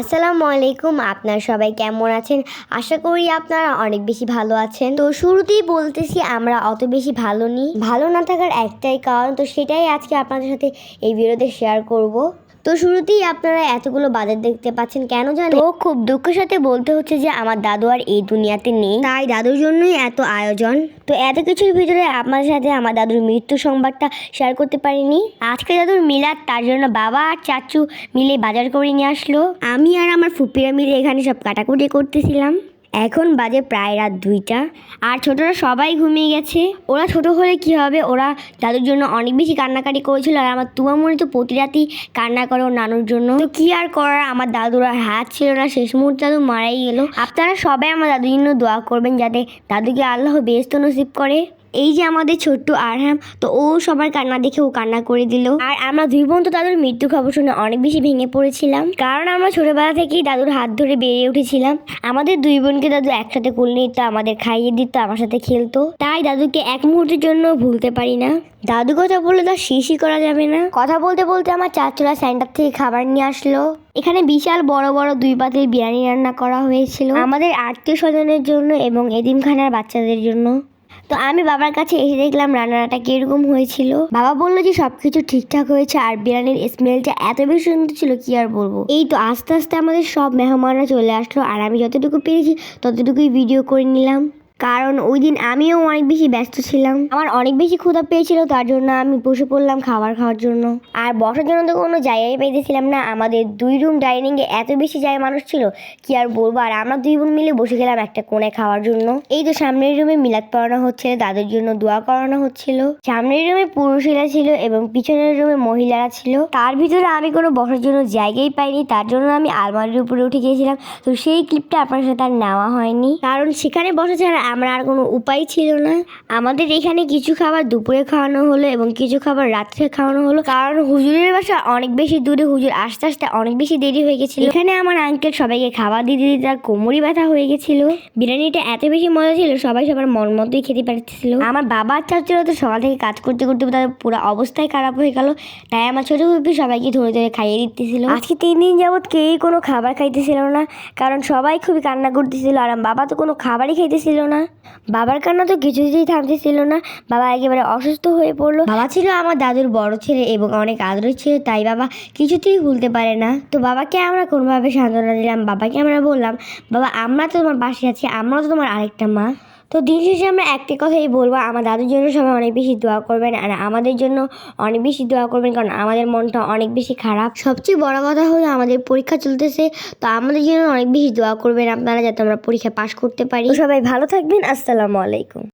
আসসালামু আলাইকুম, আপনারা সবাই কেমন আছেন? আশা করি আপনারা অনেক বেশি ভালো আছেন। তো শুরুতেই বলতেছি, আমরা অত বেশি ভালো নিই ভালো না থাকার একটাই কারণ, তো সেটাই আজকে আপনাদের সাথে এই ভিডিওতে শেয়ার করব। তো শুরুতেই আপনারা এতগুলো বাজার দেখতে পাচ্ছেন, কেন জানেন ও খুব দুঃখের সাথে বলতে হচ্ছে যে, আমার দাদু আর এই দুনিয়াতে নেই। তাই দাদুর জন্যই এত আয়োজন। তো এত কিছুর ভিতরে আপনার সাথে আমার দাদুর মৃত্যু সংবাদটা শেয়ার করতে পারিনি। আজকে দাদুর মিলাদ তার জন্য বাবা আর চাচু মিলে বাজার করে নিয়ে আসলো। আমি আর আমার ফুপিরা মিলে এখানে সব কাটাকুটি করতেছিলাম। এখন বাজে প্রায় রাত দুইটা। আর ছোটরা সবাই ঘুমিয়ে গেছে। ওরা ছোট হলে কি হবে? ওরা দাদুর জন্য অনেক বেশি কান্নাকাটি করেছিল আর আমার তুমামণি তো প্রতি রাতেই কান্না করে ওর নানুর জন্য। তো কি আর করার? আমার দাদুর আর হাত ছিল না। শেষ মুহূর্তে দাদু মারাই গেল। আপনারা সবাই আমার দাদুর জন্য দোয়া করবেন যাতে দাদুকে আল্লাহ বেস্ত নসিব করে। এই যে আমাদের ছোট্ট আরহাম, তো ও সবার কান্না দেখে ও কান্না করে দিল। আর আমরা দুই বোন তো দাদুর মৃত্যু খবর শুনে অনেক বেশি ভেঙে পড়েছিলাম। কারণ আমরা ছোটবেলা থেকেই দাদুর হাত ধরে বেড়ে উঠেছিলাম। আমাদের দুই বোনকে দাদু একসাথে কোলে নিত আমাদের খাইয়ে দিত, আমার সাথে খেলতো। তাই দাদুকে এক মুহূর্তের জন্য ভুলতে পারি না। দাদু কথা বললে তো শিশি করা যাবে না। কথা বলতে বলতে আমার চাচুরা সেন্টার থেকে খাবার নিয়ে আসলো। এখানে বিশাল বড় বড় দুই পাতিল বিরিয়ানি রান্না করা হয়েছিল। আমাদের আত্মীয় স্বজনের জন্য এবং এদিমখানার বাচ্চাদের জন্য। তো আমি বাবার কাছে এসে দেখলাম রান্নাটা কীরকম হয়েছিল। বাবা বলল যে সবকিছু ঠিকঠাক হয়েছে আর বিরিয়ানির স্মেলটা এত বেশি সুন্দর ছিল, কি আর বলব? এই তো আস্তে আস্তে আমাদের সব মেহমানরা চলে আসলো আর আমি যতটুকু পেরেছি ততটুকুই ভিডিও করে নিলাম। কারণ ওই দিন আমিও অনেক বেশি ব্যস্ত ছিলাম। আমার অনেক বেশি ক্ষুধা পেয়েছিল, তার জন্য আমি বসে পড়লাম খাবার খাওয়ার জন্য। আর বসার জন্য তো কোনো জায়গায় পেয়েছিলাম না। আমাদের দুই রুম ডাইনিংয়ে এত বেশি জায়গা মানুষ ছিল, কি আর বলব? আর আমরা দুই বোন মিলে বসে গেলাম একটা কোণে খাওয়ার জন্য। এই তো সামনের রুমে মিলাদ পড়ানো হচ্ছিল, তাদের জন্য দোয়া করানো হচ্ছিল। সামনের রুমে পুরুষেরা ছিল এবং পিছনের রুমে মহিলারা ছিল। তার ভিতরে আমি কোনো বসার জন্য জায়গাই পাইনি, তার জন্য আমি আলমারির উপরে উঠে গিয়েছিলাম। তো সেই ক্লিপটা আপনার সাথে আর নেওয়া হয়নি। কারণ সেখানে বসা ছাড়া আমার আর কোনো উপায় ছিল না। আমাদের এখানে কিছু খাবার দুপুরে খাওয়ানো হলো এবং কিছু খাবার রাত্রে খাওয়ানো হলো। কারণ হুজুরের বাসা অনেক বেশি দূরে, হুজুর আস্তে আস্তে অনেক বেশি দেরি হয়ে গেছিল। এখানে আমার আঙ্কেল সবাইকে খাবার দিতে দিতে তার কোমরই ব্যথা হয়ে গেছিল। বিরিয়ানিটা এত বেশি মজা ছিল, সবাই সবার মন মতোই খেতে পারছিল। আমার বাবা চাচুরা তো সকাল থেকে কাজ করতে করতে তাদের পুরো অবস্থায় খারাপ হয়ে গেল। তাই আমার ছোট ফুপি সবাইকে ধরে ধরে খাইয়ে দিতেছিল। আজকে তিন দিন যাবৎ কেউই কোনো খাবার খাইতেছিল না, কারণ সবাই খুবই কান্না করতেছিল। আর আমার বাবা তো কোনো খাবারই খাইতেছিল না। বাবার কান্না তো কিছুতেই থামতে ছিল না। বাবা একেবারে অসুস্থ হয়ে পড়ল। বাবা ছিল আমার দাদুর বড় ছেলে এবং অনেক আদরের ছিল, তাই বাবা কিছুতেই ভুলতে পারে না। তো বাবাকে আমরা কোনোভাবে সান্ত্বনা দিলাম, বাবাকে আমরা বললাম, বাবা, আমরা তো তোমার পাশে আছি, আমরাও তো তোমার আরেকটা মা। তো দিন শেষে আমরা একটি কথাই বলব, আমার দাদুর জন্য সবাই অনেক বেশি দোয়া করবেন আর আমাদের জন্য অনেক বেশি দোয়া করবেন কারণ আমাদের মনটা অনেক বেশি খারাপ। সবচেয়ে বড় কথা হলো আমাদের পরীক্ষা চলতেছে, তো আমাদের জন্য অনেক বেশি দোয়া করবেন আপনারা যাতে আমরা পরীক্ষা পাশ করতে পারি। সবাই ভালো থাকবেন, আসসালামু আলাইকুম।